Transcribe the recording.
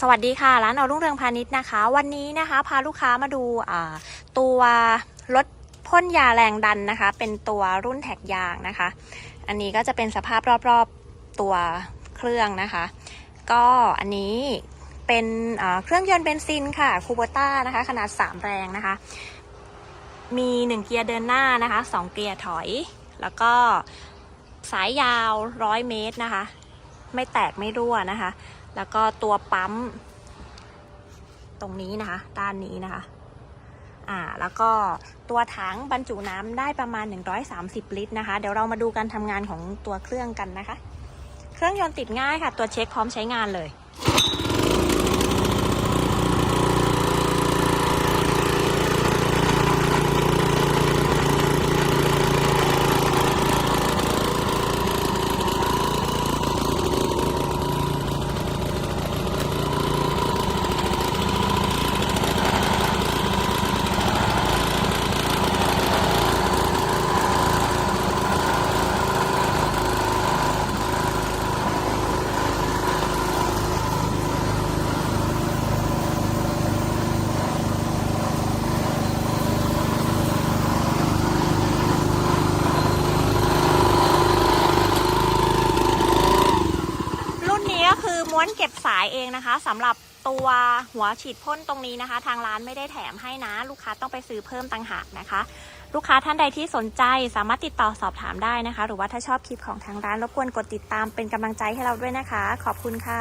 สวัสดีค่ะ ร้านเอารุ่งเรืองพาณิชย์นะคะ วันนี้นะคะ พาลูกค้ามาดูตัวรถพ่นยาแรงดันนะคะ เป็นตัวรุ่นแท็กยางนะคะ อันนี้ก็จะเป็นสภาพรอบๆตัวเครื่องนะคะ ก็อันนี้เป็นเครื่องยนต์เบนซินค่ะคูโบต้านะคะ ขนาด 3 แรงนะคะ มี 1 เกียร์เดินหน้านะคะ 2 เกียร์ถอย แล้วก็สายยาว 100 เมตรนะคะ ไม่แตกไม่รั่วนะคะ แล้วก็ตัวปั๊ม ตรงนี้นะคะ ด้านนี้นะคะ อ่า แล้วก็ตัวถังบรรจุน้ำได้ประมาณ 130 ลิตรนะคะ เดี๋ยวเรามาดูการทำงานของตัวเครื่องกันนะคะ เครื่องยนต์ติดง่ายค่ะ ตัวเช็คพร้อมใช้งานเลย รุ่นนี้ ก็คือม้วนเก็บสายเองนะคะสำหรับตัวหัวฉีดพ่นตรงนี้นะคะ ทางร้านไม่ได้แถมให้นะ ลูกค้าต้องไปซื้อเพิ่มต่างหากนะคะ ลูกค้าท่านใดที่สนใจสามารถติดต่อสอบถามได้นะคะ หรือว่าถ้าชอบคลิปของทางร้านรบกวนกดติดตามเป็นกำลังใจให้เราด้วยนะคะ ขอบคุณค่ะ